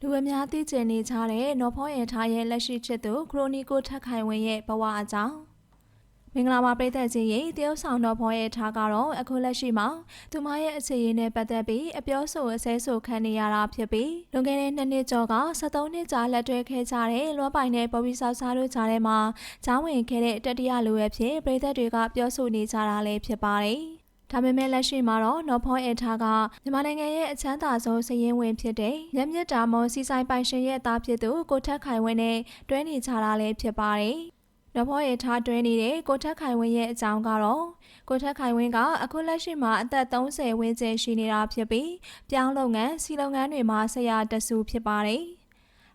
လူအများသိကျင်နေကြတဲ့နော်ဖောရထားရဲ့လက်ရှိချစ်သူခရိုနီကိုထက်ခိုင်ဝင်းရဲ့ဘဝအကြောင်းမင်္ဂလာပါပရိသတ်ကြီးရေတရုတ်ဆောင်တော်ဖောရဲ့ထားကတော့အခုလက်ရှိမှာသူမရဲ့အခြေအနေနဲ့ပတ်သက်ပြီးအပြောဆိုအဆဲဆိုခံနေရတာဖြစ်ပြီးလွန်ခဲ့တဲ့နှစ်နှစ်ကျော်က73နှစ်ကြာလက်တွဲခဲ့ကြတဲ့လွမ်းပိုင်နဲ့ပေါ်ပြီးဆောက်စားတို့ကြားထဲမှာချောင်းဝင်ခဲ့တဲ့တတိယလူရဲ့ဖြစ်ပရိသတ်တွေကပြောဆိုနေကြတာလည်းဖြစ်ပါတယ် ဒါပေမဲ့လက်ရှိမှာတော့နော်ဖောအထားကမြန်မာနိုင်ငံရဲ့အချမ်းသာဆုံးစည်ရင်းဝင်ဖြစ်တဲ့ရမြစ်တာမွန်စီဆိုင်ပိုင်ရှင်ရဲ့သားဖြစ်သူကိုထက်ခိုင်ဝင်းနဲ့တွဲနေကြတာလည်းဖြစ်ပါတယ်။နော်ဖောရဲ့ထားတွဲနေတဲ့ကိုထက်ခိုင်ဝင်းရဲ့အကြောင်းကတော့ကိုထက်ခိုင်ဝင်းကအခုလက်ရှိမှာအသက်30ဝန်းကျင်ရှိနေတာဖြစ်ပြီးပြောင်းလုပ်ငန်းစီလုပ်ငန်းတွေမှာဆရာတဆူဖြစ်ပါတယ်။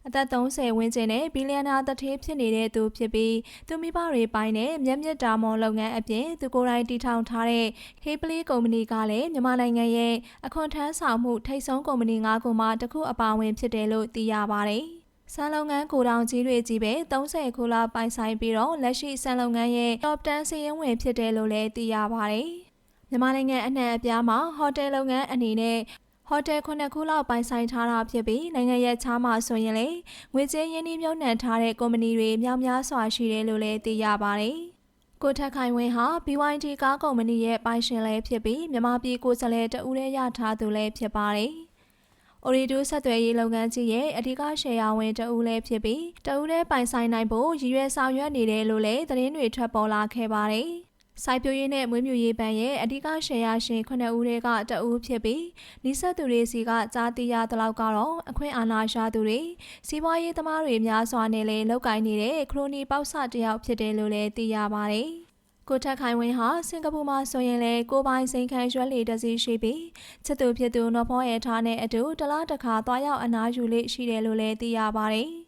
အသက်30ဝန်းကျင်နဲ့ဘီလီယံနာတထေးဖြစ်နေတဲ့သူဖြစ်ပြီးသူမိဘတွေပိုင်းနဲ့မျက်မြက်တာမွန်လုပ်ငန်းအပြင်သူကိုယ်တိုင်တည်ထောင်ထားတဲ့ Hey Play ကုမ္ပဏီကလည်းမြန်မာနိုင်ငံရဲ့အခွန်ထမ်းဆောင်မှုထိပ်ဆုံးကုမ္ပဏီ၅ခုမှတစ်ခုအပါအဝင်ဖြစ်တယ်လို့သိရပါတယ်။ဆန်လုပ်ငန်းကိုတောင်ကြီးတွေကြီးပဲ30ခုလောက်ပိုင်ဆိုင်ပြီးတော့လက်ရှိဆန်လုပ်ငန်းရဲ့ top 10စီးရင်ဝင်ဖြစ်တယ်လို့လည်းသိရပါတယ်။မြန်မာနိုင်ငံအနှံ့အပြားမှာဟိုတယ်လုပ်ငန်းအနေနဲ့ ဟိုတယ်ခုနှစ်ခုလောက်ပိုင်ဆိုင်ထားတာဖြစ်ပြီးနိုင်ငံရဲ့ခြားမှာဆိုရင်လေငွေကြေးရင်းနှီးမြှုပ်နှံထားတဲ့ကုမ္ပဏီတွေများများစွာရှိတယ်လို့လည်းသိရပါတယ်။ကိုထက်ခိုင်ဝင်းဟာ BYD ကားကုမ္ပဏီရဲ့ပိုင်ရှင်လည်းဖြစ်ပြီးမြန်မာပြည်ကိုယ်စားလှယ်တဦးတည်းရထားသူလည်းဖြစ်ပါတယ်။ Orido ဆက်သွယ်ရေးလုပ်ငန်းကြီးရဲ့အဓိကရှယ်ယာဝင်တဦးလည်းဖြစ်ပြီးတဦးတည်းပိုင်ဆိုင်နိုင်ဖို့ရည်ရွယ်ဆောင်ရွက်နေတယ်လို့လည်းသတင်းတွေထွက်ပေါ်လာခဲ့ပါတယ်။ စိုက်ပျိုးရေးနဲ့မွေးမြူရေးဘဏ်ရဲ့အဓိကရှယ်ယာရှင်9ဦးတွေကတအဦးဖြစ်ပြီးနီးစပ်သူတွေစီကကြားသိရသလောက်ကတော့အခွင့်အာဏာရှာသူတွေစီးပွားရေးသမားတွေများစွာနဲ့လည်းလောက်ကင်နေတဲ့ခရိုနီပေါက်ဆတယောက်ဖြစ်တယ်လို့လည်းသိရပါတယ်။ကိုထက်ခိုင်ဝင်းဟာစင်ကာပူမှာဆိုရင်လေကိုပိုင်စိန်ခံရွက်လီတစီရှိပြီးချစ်သူဖြစ်သူနော်ဖောရဲထားနဲ့အတူတလားတစ်ခါသွားရောက်အနားယူလေးရှိတယ်လို့လည်းသိရပါတယ်။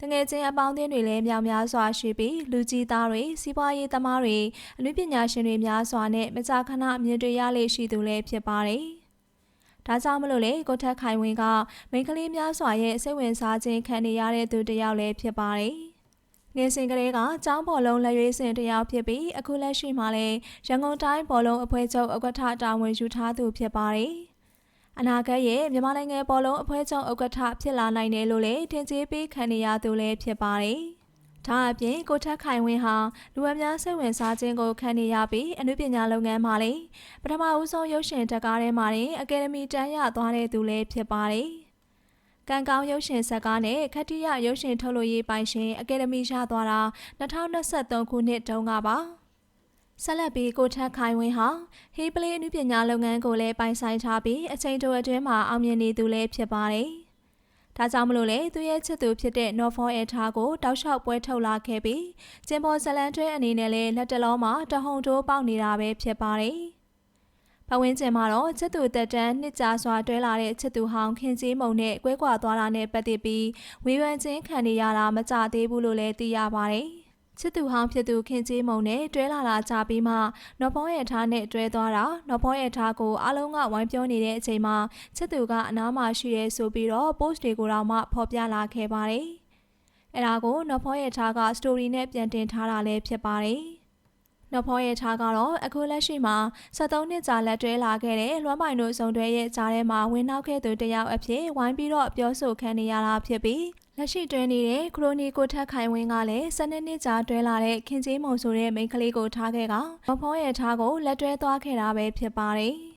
တငယ်ချင်းအပေါင်းအသင်းတွေလည်းများများစွာရှိပြီးလူကြီးသားတွေစီးပွားရေးသမားတွေအနုပညာရှင်တွေများစွာနဲ့မကြာခဏမြင်တွေ့ရလေရှိသူလည်းဖြစ်ပါတယ်။ဒါကြောင့်မလို့လေကိုထက်ခိုင်ဝင်းကမိန်းကလေးများစွာရဲ့စိတ်ဝင်စားခြင်းခံနေရတဲ့သူတစ်ယောက်လည်းဖြစ်ပါတယ်။ငယ်စဉ်ကလေးကကျောင်းဘော်လုံးလက်ရွေးစင်တယောက်ဖြစ်ပြီးအခုလက်ရှိမှာလည်းရန်ကုန်တိုင်းဘော်လုံးအဖွဲ့ချုပ်ဥက္ကဋ္ဌတာဝန်ယူထားသူဖြစ်ပါတယ်။ အနာဂတ်ရဲ့မြန်မာနိုင်ငံပေါ်လုံးအဖွဲ့ချုပ်ဥက္ကဋ္ဌဖြစ်လာနိုင်တယ်လို့လည်းထင်ကြေးပေးခံနေရသူလည်းဖြစ်ပါတယ်။ဒါအပြင်ကိုထက်ခိုင်ဝင်းဟာလူအများစိတ်ဝင်စားခြင်းကိုခံနေရပြီးအနုပညာလုပ်ငန်းမှာလည်းပထမဦးဆုံးရုပ်ရှင်တက်ကားထဲမှာတင်အကယ်ဒမီတန်းရသွားတဲ့သူလည်းဖြစ်ပါတယ်။ကံကောင်းရုပ်ရှင်ဇာတ်ကားနဲ့ခတ္တိယရုပ်ရှင်ထုတ်လို့ရေးပိုင်ရှင်အကယ်ဒမီရသွားတာ2023ခုနှစ်တုန်းကပါ။ ဆက်လက်ပြီးကိုထက်ခိုင်ဝင်းဟာဟေးပလေးအနုပညာလုပ်ငန်းကိုလည်းပိုင်ဆိုင်ထားပြီးအချိန်တိုအတွင်းမှာအောင်မြင်နေသူလည်းဖြစ်ပါတယ်။ဒါကြောင့်မလို့လေသူရဲ့ချစ်သူဖြစ်တဲ့ Norfolk Air ကိုတောက်လျှောက်ပွဲထုတ်လာခဲ့ပြီးကျင်ပေါ်ဇလန်တွဲအနေနဲ့လည်းလက်တလုံးမှာတဟုန်တိုးပေါက်နေတာပဲဖြစ်ပါတယ်။ပဝင်းကျင်မှာတော့ချစ်သူတက်တန်းနှစ်ကြာစွာတွဲလာတဲ့ချစ်သူဟောင်းခင်ကြီးမုံနဲ့ကွဲကွာသွားတာနဲ့ပတ်သက်ပြီးဝေဖန်ခြင်းခံနေရတာမကြသေးဘူးလို့လည်းသိရပါတယ်။ ချစ်သူဟောင်းဖြစ်သူခင်ကြီးမုံနဲ့တွဲလာတာကြပြီးမှနော်ဖောရဲ့ထားနဲ့တွဲသွားတာနော်ဖောရဲ့ထားကိုအလုံးကဝိုင်းပြောနေတဲ့အချိန်မှာချစ်သူကအနားမှာရှိရဲဆိုပြီးတော့ post တွေကိုတော့မှဖော်ပြလာခဲ့ပါတယ်။အဲဒါကိုနော်ဖောရဲ့ထားက story နဲ့ပြန်တင်ထားတာလည်းဖြစ်ပါတယ်။နော်ဖောရဲ့ထားကတော့အခုလက်ရှိမှာ73နှစ်ကြာလက်တွဲလာခဲ့တဲ့လွမ်းပိုင်တို့စုံတွဲရဲ့ကြားထဲမှာဝင်နောက်ခဲ့သူတယောက်အဖြစ်ဝိုင်းပြီးတော့ပြောဆိုခံနေရတာဖြစ်ပြီး လက်ရှိတွဲနေတဲ့ခရိုနီကိုထက်ခိုင်ဝင်းကလည်းစနေနေ့ကြာတွဲလာတဲ့ခင်ကြီးမုံဆိုတဲ့မိန်းကလေးကိုထားခဲ့ကမဖောရဲ့ထားကိုလက်တွဲသွားခဲ့တာပဲဖြစ်ပါတယ်။